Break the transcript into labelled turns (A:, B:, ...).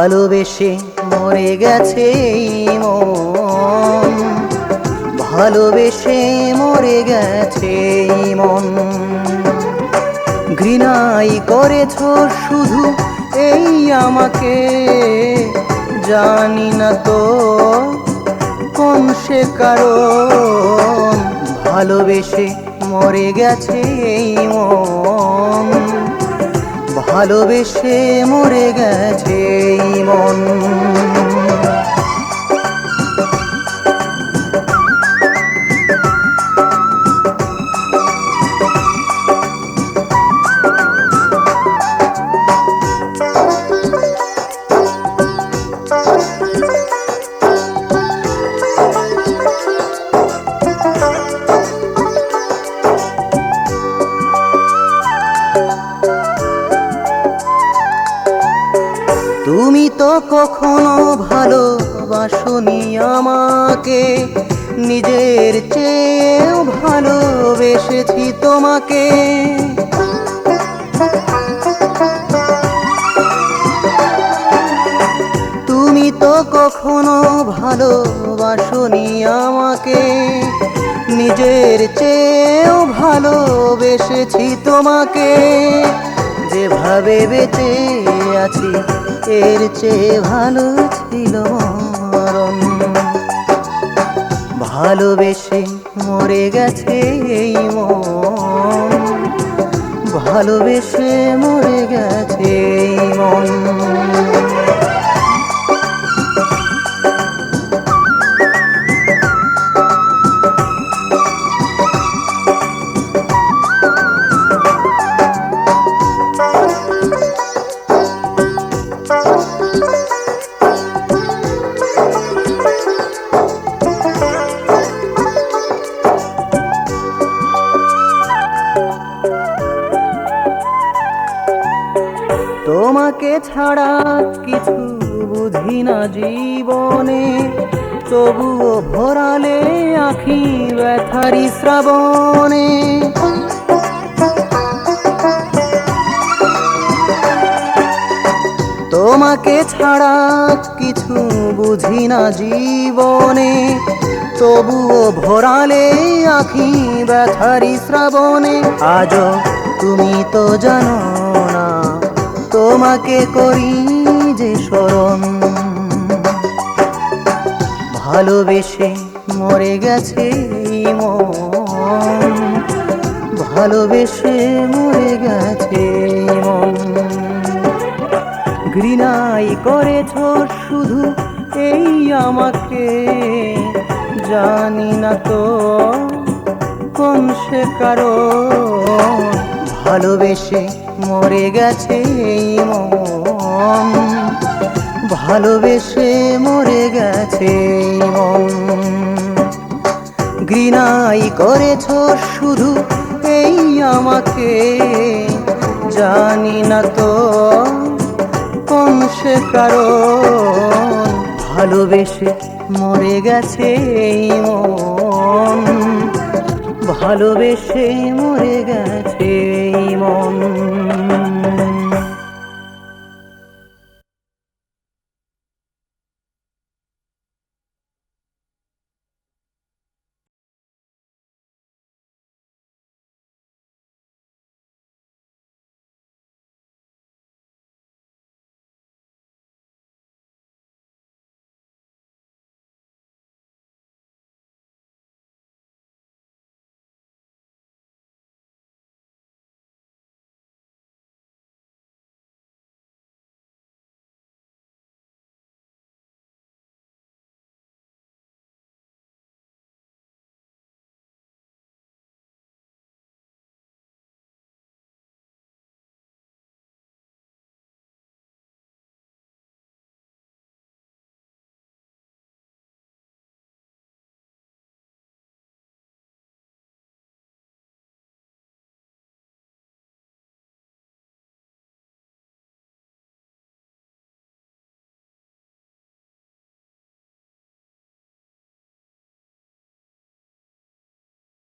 A: ভালোবেসে মরে গেছে মন। ভালোবেসে মরে গেছে মন। ঘৃণাই করেছ শুধু এই আমাকে। জানি না তো কোন সে কারণ। ভালোবেসে মরে গেছে এই মন। ভালোবেসে মরে গেছে মন। তো কখনো ভালোবাসনি আমাকে। নিজের চেয়েও ভালোবেসেছি তোমাকে। তুমি তো কখনো ভালোবাসনি আমাকে। নিজের চেয়েও ভালোবেসেছি তোমাকে। যেভাবে বেঁচে আছি, এর চেয়ে ভালো ছিল মরণ। ভালোবেসে মরে গেছে এই মন। ভালোবেসে মরে গেছে তোমাকে ছাড়া কিছু বুঝি না জীবনে। তবুও ভরালে আখি ব্যথারি শ্রাবণে। তোমাকে ছাড়া কিছু বুঝি না জীবনে। তবুও ভরালে আখি ব্যথারি শ্রাবণে। আজ তুমি তো জানো তোমাকে করি যে স্মরণ। ভালোবেসে মরে গেছে মন। ভালোবেসে মরে গেছে মন। ঘৃণাই করেছ শুধু এই আমাকে। জানি না তো কোন সে কারণ। ভালোবেসে মরে গেছে এই মন। ভালোবেসে মরে গেছে এই মন। ঘৃণাই করেছ শুধু এই আমাকে। জানি না তো কোন সে কারণ। ভালোবেসে মরে গেছে এই মন। ভালোবেসে মরে গেছে